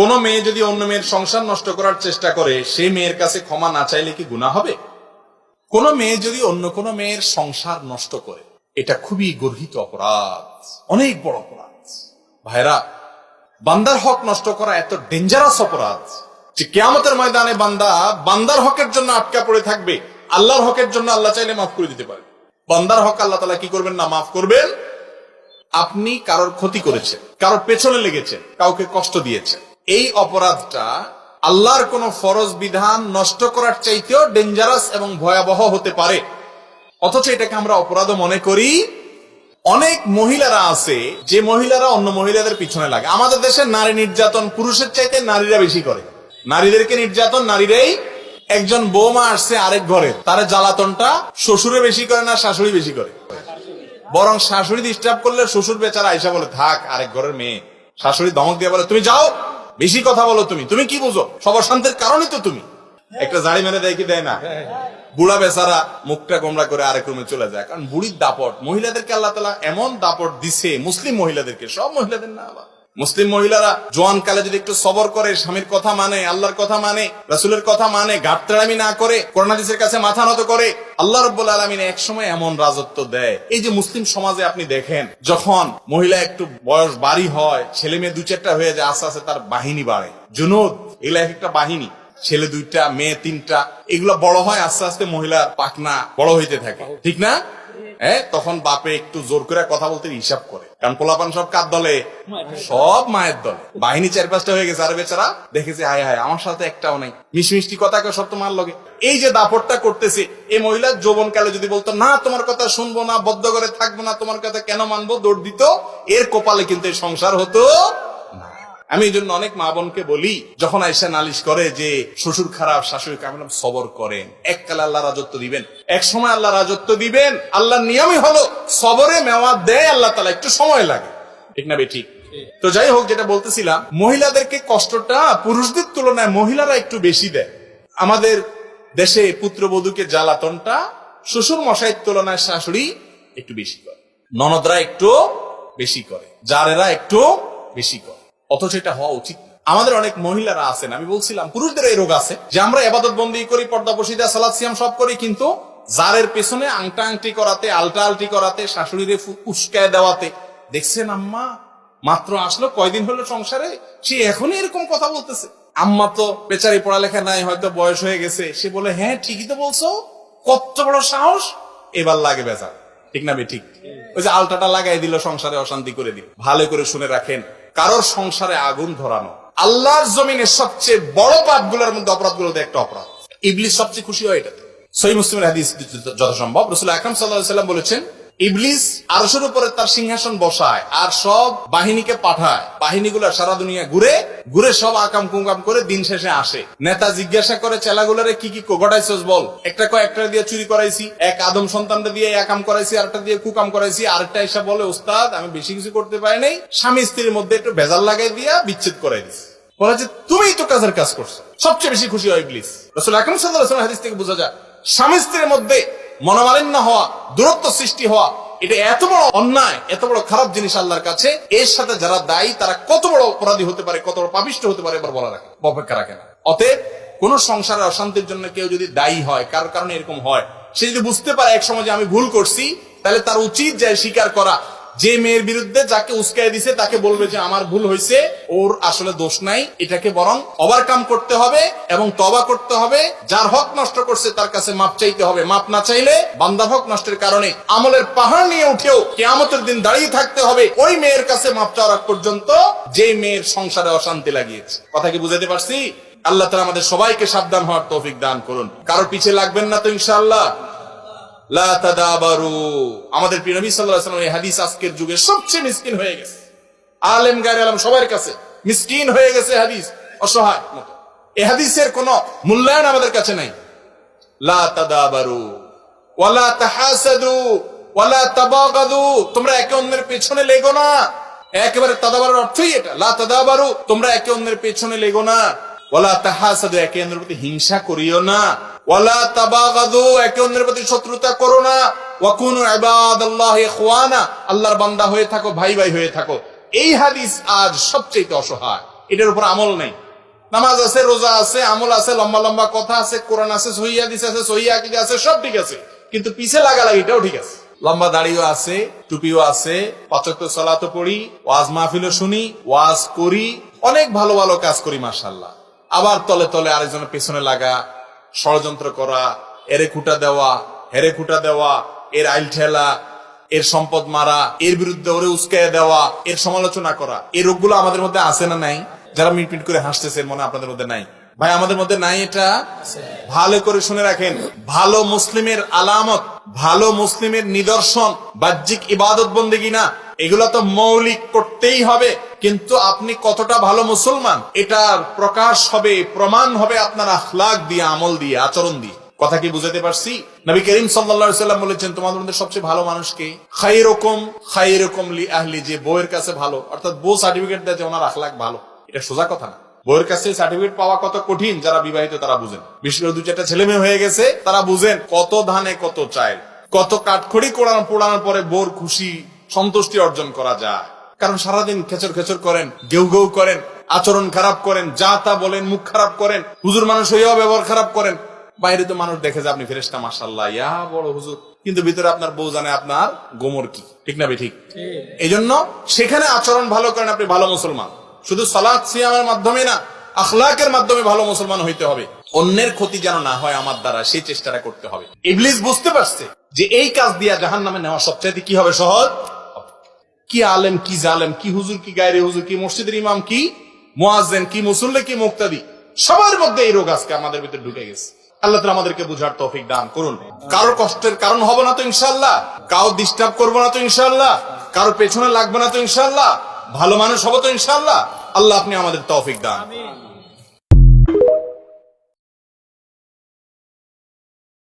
কোন মেয়ে যদি অন্য মেয়ের সংসার নষ্ট করার চেষ্টা করে সেই মেয়ের কাছে ক্ষমা না চাইলে কি গুণা হবে? কোন মেয়ে যদি অন্য কোন মেয়ের সংসার নষ্ট করে, এটা খুবই গর্হিত অপরাধ, অনেক বড় অপরাধ। ভাইরা বান্দার হক নষ্ট করা এত ডেঞ্জারাস অপরাধ যে কেয়ামতের ময়দানে বান্দা বান্দার হকের জন্য আটকা পড়ে থাকবে, আল্লাহর হকের জন্য আল্লাহ চাইলে মাফ করে দিতে পারে বান্দার হক আল্লাহ তালা কি করবেন না মাফ করবেন? আপনি কারোর ক্ষতি করেছেন, কারোর পেছনে লেগেছেন, কাউকে কষ্ট দিয়েছেন। এই অপরাধটা আল্লাহর কোন ফরজ বিধান নষ্ট করার চাইতেও ডেঞ্জারাস এবং ভয়াবহ হতে পারে। অথচ এটাকে আমরা অপরাধ মনে করি। অনেক মহিলারা আছে, যে মহিলারা অন্য মহিলাদের পিছনে লাগে। আমাদের দেশে নারী নির্যাতন পুরুষের চাইতে নারীরা বেশি করে। নারীদেরকে নির্যাতন, নারীরাই একজন বৌমা আসছে আরেক ঘরে। তার জ্বালাতনটা শ্বশুরে বেশি করে না শাশুড়ি বেশি করে। বরং শাশুড়ি ডিস্টার্ব করলে শ্বশুর বেচারা আইসা বলে, থাক, আরেক ঘরের মেয়ে। শাশুড়ি ধমক দিয়ে বলে, তুমি যাও। বেশি কথা বলো তুমি। তুমি কি বুঝো? সব অশান্তির কারণে তো তুমি। একটা জাড়ি মেরে দেয় কি দেয় না? বুড়া বেচারা মুখটা গোমরা করে আরেক রুমে চলে যায়। কারণ বুড়ির দাপট। মহিলাদেরকে আল্লাহ তালা এমন দাপট দিছে, মুসলিম মহিলাদেরকে। সব মহিলাদের না আবার মুসলিম মহিলারা জোয়ান কালে যদি একটু সবর করে, স্বামীর কথা মানে আল্লাহর কথা মানে রাসুলের কথা মানে গাত্রামি না করে করোনাদিসের কাছে মাথা নত করে, আল্লাহ রব্বুল আলমিন এক সময় এমন রাজত্ব দেয়। এই যে মুসলিম সমাজে আপনি দেখেন, যখন মহিলা একটু বয়স বাড়ি হয়, ছেলে মেয়ে দু চারটা হয়ে যায়, আস্তে আস্তে তার বাহিনী বাড়ে। জুনুদ এগুলা এক একটা বাহিনী। ছেলে দুইটা, মেয়ে তিনটা, এগুলো বড় হয়, আস্তে আস্তে মহিলার পাকনা বড় হইতে থাকে। ঠিক না? তখন বাপে একটু জোর করে কথা বলতে হিসাব করে। কারণ পোলাপান সব কার দলে? সব মায়ের দলে। বাহিনী চার পাঁচটা হয়ে গেছে। আর বেচারা দেখেছে হায় হায়, আমার সাথে একটাও নাই। মিষ্টি মিষ্টি কথা কেউ সব তোমার লগে। এই যে দাপটটা করতেছে এই মহিলা যৌবন কালে যদি বলতো, না, তোমার কথা শুনব না, বদ্ধ করে থাকব না, তোমার কথা কেন মানবো? দৌড় দিত। এর কপালে কিন্তু সংসার হতো। আমি এই জন্য অনেক মা বোনকে বলি, যখন আইসা নালিশ করে যে শ্বশুর খারাপ, শাশুড়ি কেমন সবর করেন। এককালে আল্লাহ রাজত্ব দিবেন। এক সময় আল্লাহ রাজত্ব দিবেন আল্লাহ নিয়মই হলো সবরে মেওয়া দেয়, আল্লাহ তালা একটু সময় লাগে। ঠিক না বেঠিক? তো যাই হোক, যেটা বলতেছিলাম, মহিলাদেরকে কষ্টটা পুরুষদের তুলনায় মহিলারা একটু বেশি দেয়। আমাদের দেশে পুত্রবধূকে জ্বালাতনটা শ্বশুর মশাইয়ের তুলনায় শাশুড়ি একটু বেশি করে। ননদরা একটু বেশি করে। জারেরা একটু বেশি করে। অথচ এটা হওয়া উচিত আমাদের অনেক মহিলারা আছেন, আমি বলছিলাম পুরুষদের এই রোগ আছে। যে আমরা এবাদত বন্দি করি, পর্দা বসিদা সালাদ সিয়াম সব করি, কিন্তু জারের পেছনে আংটা আংটি করাতে, আলটা আলটি করাতে, শাশুড়িরে উস্কায় দেওয়াতে, দেখছেন আম্মা, মাত্র আসলো, কয়দিন হলো সংসারে, সে এখনই এরকম কথা বলতেছে। আম্মা তো বেচারি পড়ালেখা নাই, হয়তো বয়স হয়ে গেছে। সে বলে হ্যাঁ ঠিকই তো বলছো। কত বড় সাহস। এবার লাগে বেচার ঠিক না বে, ঠিক? ওই যে আলটাটা লাগাই দিল, সংসারে অশান্তি করে দিল। ভালো করে শুনে রাখেন। কারোর সংসারে আগুন ধরানো। আল্লাহর জমিনে সবচেয়ে বড় পাপগুলোর মধ্যে অপরাধগুলো একটা অপরাধ। ইবলি সবচেয়ে খুশি হয় এটাতে। সই মুসলিমের হাদিস যথাসম্ভব রসুল আকরাম সাল্লাহ সাল্লাম বলেছেন ইবলিস আরশের উপরে তার সিংহাসন বসায় আর সব বাহিনীকে পাঠায়। বাহিনীগুলো সারা দুনিয়া ঘুরে ঘুরে সব আকাম কুকাম করে দিন শেষে আসে। নেতা জিজ্ঞাসা করে, চেলাগুলারে কি কি ঘটাইছস বল? একটা কয়, একটা দিয়ে চুরি করাইছি, এক আদম সন্তানটা দিয়ে একাম করাইছি, আরেকটা দিয়ে কুকাম করাইছি, আরেকটা এসে বলে উস্তাদ আমি বেশি কিছু করতে পারি নাই, স্বামী স্ত্রীর মধ্যে একটু ভেজাল লাগাই দিয়া বিচ্ছেদ করাই দিছি। বলে যে, তুমিই তো কাজের কাজ করছ। সবচেয়ে বেশি খুশি হয় ইবলিস। রসুল আকরম সাল্লাহ হাদিস থেকে বোঝা যায়, স্বামী স্ত্রীর মধ্যে মনোমালিন্য হওয়া, দূরত্ব সৃষ্টি হওয়া, এটা এত বড় অন্যায়, এত বড় খারাপ জিনিস আল্লাহর কাছে, এর সাথে যারা দায়ী, তারা কত বড় অপরাধী হতে পারে, কত বড় পাপিষ্ট হতে পারে, এবার বলা রাখে, অপেক্ষা রাখে না। অতএব, কোন সংসারের অশান্তির জন্য কেউ যদি দায়ী হয়, কার কারণে এরকম হয়, সে যদি বুঝতে পারে এক সময় যে আমি ভুল করছি, তাহলে তার উচিত যায় স্বীকার করা যে মেয়ের বিরুদ্ধে যাকে উস্কাই দিছে, তাকে বলবে যে আমার ভুল হয়েছে ওর আসলে দোষ নাই। এটাকে বরং ওভারকাম করতে হবে এবং তবা করতে হবে। যার হক নষ্ট করছে, তার কাছে মাপ চাইতে হবে। মাপ না চাইলে বান্দার হক নষ্টের কারণে আমলের পাহাড় নিয়ে উঠেও কেয়ামতের দিন দাঁড়িয়ে থাকতে হবে। ওই মেয়ের কাছে মাপ চাওয়ার পর্যন্ত যে মেয়ের সংসারে অশান্তি লাগিয়েছে। কথা কি বুঝাতে পারছি? আল্লাহ তালা আমাদের সবাইকে সাবধান হওয়ার তৌফিক দান করুন। কারোর পিছে লাগবেন না তো ইনশাআল্লাহ। আমাদের এই হাদিস আজকের যুগে সবচেয়ে মিসকিন হয়ে গেছে। আলেম আলম সবার কাছে মিসকিন হয়ে গেছে হাদিস, অসহায় মতো। এই হাদিসের কোনো মূল্যায়ন আমাদের কাছে নাই। তাদাবারু তোমরা একে অন্যের পেছনে লেগো না। একেবারে তাদাবারুর অর্থই এটা। লা তাদাবারু, তোমরা একে অন্যের পেছনে লেগো না। ওয়ালা তাহাসাদু, একে অন্যের প্রতি হিংসা করিও না। ওয়ালা তাবাগাদু, একে অন্যের প্রতি শত্রুতা করো না। ইবাদাল্লাহ ইখওয়ানা, আল্লাহর বান্দা হয়ে থাকো, ভাই ভাই হয়ে থাকো। এই হাদিস আজ সবচেয়ে অসহায়। এটার উপর আমল নেই। নামাজ আছে, রোজা আছে, আমল আছে, লম্বা লম্বা কথা আছে, কোরআন আছে সহিয়া দিস আছে সহিয়া আকিদা আছে, সব ঠিক আছে। কিন্তু পিছে ঠিক আছে। লম্বা দাড়িও আছে, টুপিও আছে পাচক সলাতো পড়ি, ওয়াজ মাহফিলও শুনি, ওয়াজ করি, অনেক ভালো ভালো কাজ করি মাসাল্লাহ আবার তলে তলে আরেকজনের পেছনে লাগা ষড়যন্ত্র করা, এরে খুঁটা দেওয়া, হেরে খুঁটা দেওয়া, এর আইল ঠেলা, এর সম্পদ মারা, এর বিরুদ্ধে ওরে উস্কাইয়া দেওয়া, এর সমালোচনা করা, এই রোগগুলো আমাদের মধ্যে আছে না নাই? যারা মিটমিট করে হাসতেছে, মনে আপনাদের মধ্যে নাই। ভাই, আমাদের মধ্যে নাই এটা? ভালো করে শুনে রাখেন। ভালো মুসলিমের আলামত, ভালো মুসলিমের নিদর্শন, বাহ্যিক ইবাদত বন্দেগি না এগুলো তো মৌলিক করতেই হবে। কিন্তু আপনি কতটা ভালো মুসলমান, এটার প্রকাশ হবে, প্রমাণ হবে আপনার আখলাক দিয়ে, আমল দিয়ে, আচরণ দিয়ে। কথা কি বুঝাতে পারছি? নবী করিম সাল্লা সাল্লাম বলেছেন তোমাদের মধ্যে সবচেয়ে ভালো মানুষকে খাই রকম খাই রকম লি আহলি, যে বউয়ের কাছে ভালো। অর্থাৎ বউ সার্টিফিকেট দেয় যে ওনার আখলাক ভালো। এটা সোজা কথা না। বউয়ের কাছে সার্টিফিকেট পাওয়া কত কঠিন, যারা বিবাহিত তারা বুঝেন। বিশেষ করে দু চারটা ছেলে মেয়ে হয়ে গেছে, তারা বুঝেন কত ধানে কত চায় কত কাঠখড়ি কোড়ানো পোড়ানোর পরে বোর খুশি, সন্তুষ্টি অর্জন করা যায়। কারণ সারাদিন খেচর খেচর করেন গেউ গেউ করেন আচরণ খারাপ করেন যা তা বলেন মুখ খারাপ করেন হুজুর মানুষ হইয়াও ব্যবহার খারাপ করেন। বাইরে তো মানুষ দেখে যে আপনি ফেরেস্তা মাসাল্লাহ ইয়া বড় হুজুর। কিন্তু ভিতরে আপনার বউ জানে আপনার গোমর কি ঠিক না ঠিক। এই জন্য সেখানে আচরণ ভালো করেন আপনি ভালো মুসলমান। শুধু সালাদ সিয়ামের মাধ্যমে না আখলাকের মাধ্যমে ভালো মুসলমান হইতে হবে। অন্যের ক্ষতি যেন না হয় আমার দ্বারা সেই চেষ্টাটা করতে হবে। ইবলিস বুঝতে পারছে যে এই কাজ দিয়া জাহান নামে নেওয়া সবচাইতে কি হবে সহজ? কি আলেম, কি জালেম, কি হুজুর, কি গায়রে হুজুর, কি মসজিদের ইমাম, কি মোয়াজেন কি মুসল্লে, কি মুক্তাদি? সবার মধ্যে এই রোগ আজকে আমাদের ভিতরে ঢুকে গেছে। আল্লাহ তালা আমাদেরকে বুঝার তৌফিক দান করুন। কারও কষ্টের কারণ হব না তো ইনশাল্লাহ কারও ডিস্টার্ব করব না তো ইনশাল্লাহ কারও পেছনে লাগবে না তো ইনশাল্লাহ ভালো মানুষ হব তো ইনশাল্লাহ আল্লাহ আপনি আমাদের তৌফিক দান।